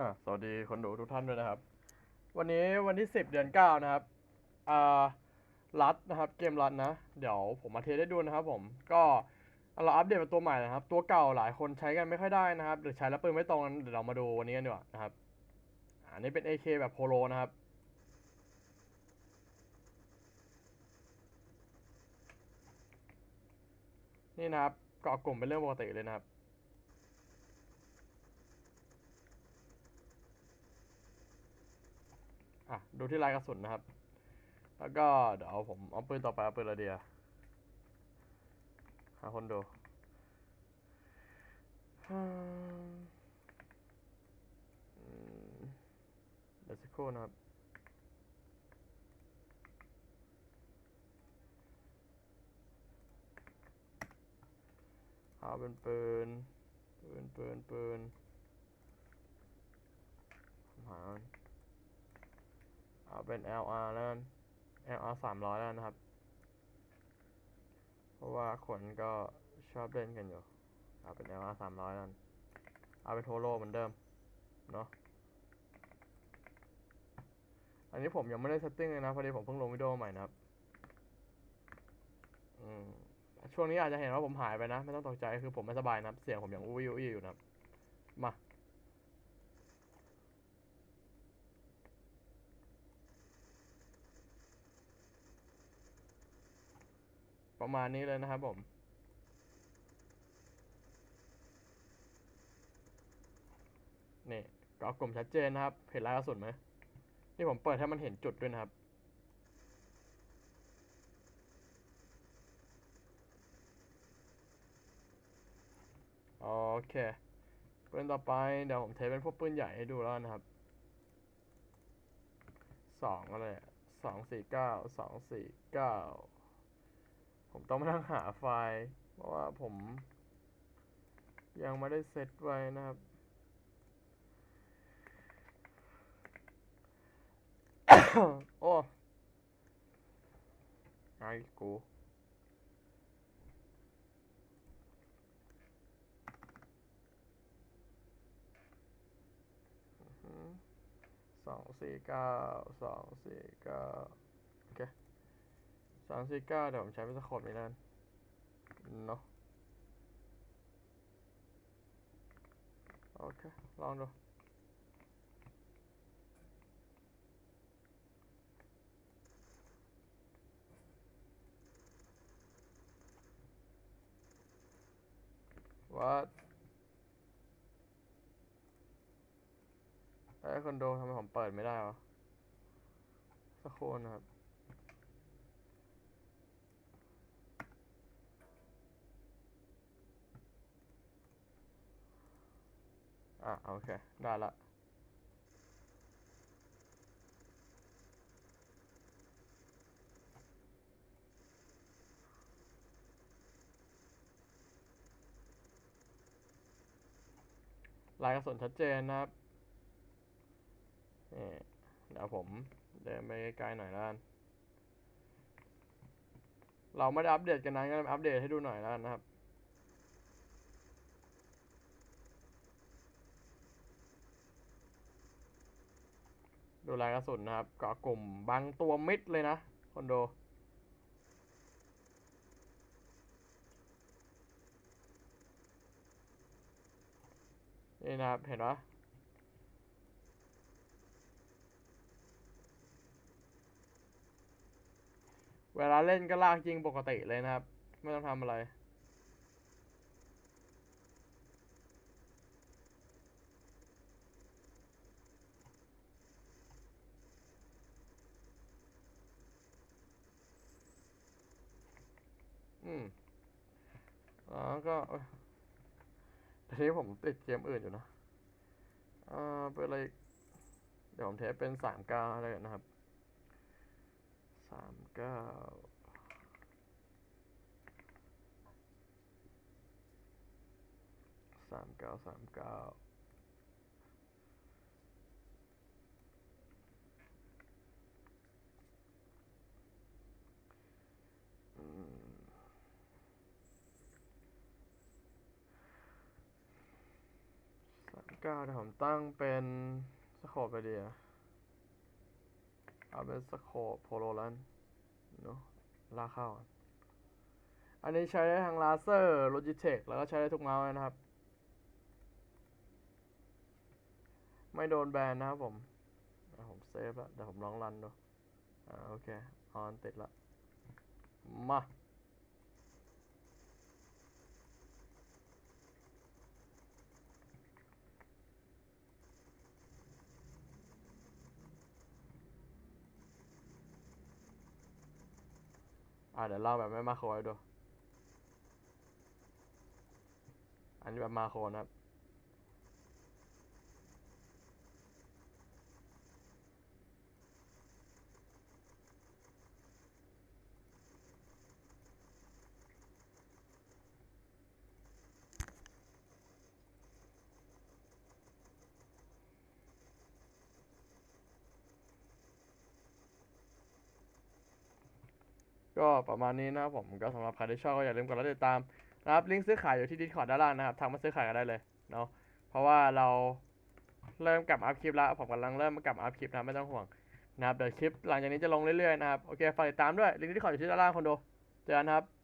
อ่าสวัสดีคนดูทุกท่านด้วยนะครับ วันนี้วันที่สิบเดือนเก้านะครับอ่ารัดนะครับ เกมรัดนะ เดี๋ยวผมมาเทสให้ดูนะครับผมก็เราอัปเดตเป็นตัวใหม่นะครับ ตัวเก่าหลายคนใช้กันไม่ค่อยได้นะครับ หรือใช้แล้วปืนไม่ตรงกันเดี๋ยวเรามาดูวันนี้กันดีกว่านะครับอันนี้เป็น AK แบบโพโลนะครับนี่นะครับเกาะกลุ่มเป็นเรื่องปกติเลยนะครับ อะ ดูที่ลายกระสุนนะครับ แล้วก็เดี๋ยวผมเอาปืนต่อไปเอาปืนอะเดียหาคนดูเดี๋ยวสักครู่นะครับเอาเป็นปืนปืนปืนปืนผมหามัน เอาเป็น LR แล้วกัน LR สามร้อยแล้วนะครับ เพราะว่าคนก็ชอบเล่นกันอยู่ เอาเป็น LR สามร้อยแล้วกันเอาเป็นโทโร่เหมือนเดิม เนาะอันนี้ผมยังไม่ได้เซตติ้งเลยนะ พอดีผมเพิ่งลงวิดีโอใหม่นะครับ อืม ช่วงนี้อาจจะเห็นว่าผมหายไปนะ ไม่ต้องตกใจคือผมไม่สบายนะครับ เสียงผมยังอุ้ยอุ้ยอยู่นะครับ มา ประมาณนี้เลยนะครับผมนี่ก็กลุ่มชัดเจนนะครับ เห็นลายกระสุนไหมนี่ผมเปิดให้มันเห็นจุดด้วยนะครับโอเคปืนต่อไปเดี๋ยวผมเทเป็นพวกปืนใหญ่ให้ดูแล้วนะครับสองอะไรสองสี่เก้าสองสี่เก้า ผมต้องมานั่งหาไฟล์ เพราะว่าผม ยังไม่ได้เซตไว้นะครับ โอ้ไอ้กูสองสี่เก้าสองสี่เก้า สองสี่เก้าเดี๋ยวผมใช้เป็นสโคปนี้แล้วกันเนาะโอเค ลองดูวัดไอ้ยคอนโดทำไมผมเปิดไม่ได้วะสักครู่นะครับ อะโอเค ได้ละลายกระสุนชัดเจนนะครับนี่เดี๋ยวผมเดินไปไกลๆหน่อยแล้วกันเราไม่ได้อัปเดตกันนานก็อัปเดตให้ดูหน่อยแล้วกันนะครับ ดูลายกระสุนนะครับเกาะกลุ่มบางตัวมิดเลยนะคอนโดนี่นะครับเห็นปะเวลาเล่นก็ลากยิงปกติเลยนะครับ ไม่ต้องทำอะไร อืมอ๋อก็ทีนี้ผมติดเกมอื่นอยู่นะอ่าเป็นอะไร เดี๋ยวผมเทสเป็นสามเก้าอะไรนะครับสามเก้าสามเก้าสามเก้าอืมสาม เก้าเดี๋ยวผมตั้งเป็นสโคปไปดีอะเอาเป็นสโคปโพโลแลนเนาะลาเข้า อันนี้ใช้ได้ทั้งลาเซอร์ Logitech แล้วก็ใช้ได้ทุกเมาส์นะครับ ไม่โดนแบนนะครับผมผมเซฟแล้วเดี๋ยวผมลองรันดู อ่า โอเค ออนติดละ มา อ่าเดี๋ยวเล่าแบบไม่มาโครให้ดู อันนี้แบบมาโครนะครับ ก็ประมาณนี้นะครับผมก็สำหรับใครที่ชอบก็อย่าลืมกดไลค์ติดตามนะครับลิงก์ซื้อขายอยู่ที่ดิสคอร์ดด้านล่างนะครับทางมาซื้อขายกันได้เลยเนาะเพราะว่าเราเริ่มกลับอัพคลิปแล้วผมกำลังเริ่มกลับอัพคลิปนะไม่ต้องห่วงนะครับเดี๋ยวคลิปหลังจากนี้จะลงเรื่อยๆนะครับโอเคฝากติดตามด้วยลิงก์ที่ขอดอยู่ที่ด้านล่างคอนโดเจอกันครับ